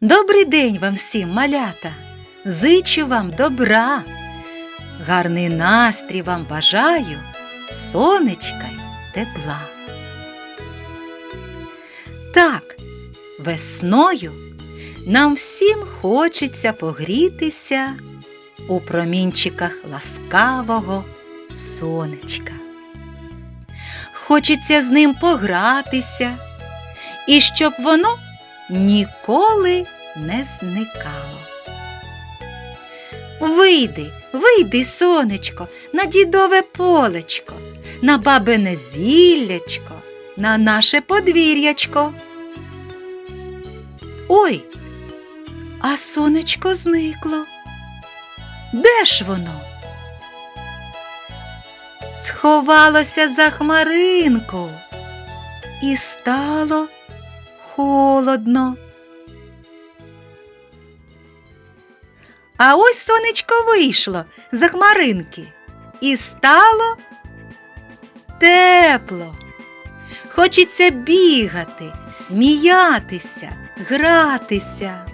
Добрий день вам всім, малята! Зичу вам добра, гарний настрій вам бажаю, сонечка й тепла. Так, весною нам всім хочеться погрітися у промінчиках ласкавого сонечка. Хочеться з ним погратися, і щоб воно ніколи не зникало. Вийди, вийди, сонечко, на дідове полечко, на бабине зіллячко, на наше подвір'ячко. Ой, а сонечко зникло. Де ж воно? Сховалося за хмаринку і стало холодно. А ось сонечко вийшло за хмаринки і стало тепло. Хочеться бігати, сміятися, гратися.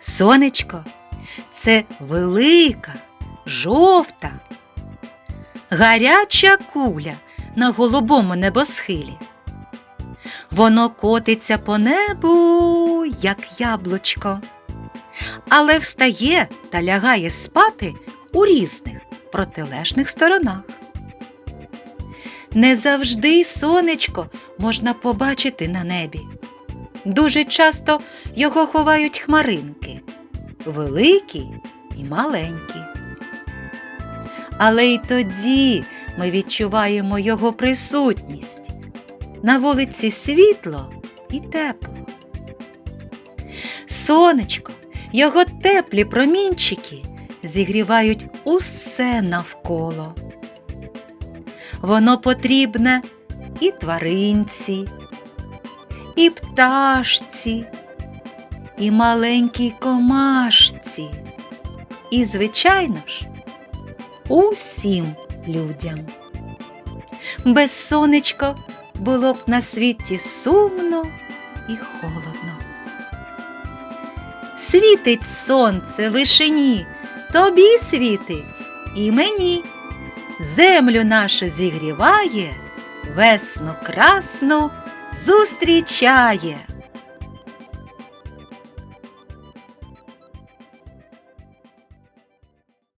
Сонечко це велика, жовта, гаряча куля на голубому небосхилі. Воно котиться по небу, як яблучко, але встає та лягає спати у різних протилежних сторонах. Не завжди сонечко можна побачити на небі. Дуже часто його ховають хмаринки, великі і маленькі. Але й тоді ми відчуваємо його присутність. На вулиці світло і тепло. Сонечко, його теплі промінчики зігрівають усе навколо. Воно потрібне і тваринці, і пташці, і маленькій комашці, і, звичайно ж, усім людям. Без сонечка було б на світі сумно і холодно. Світить сонце вишині, тобі світить і мені. Землю нашу зігріває, весну красну зустрічає.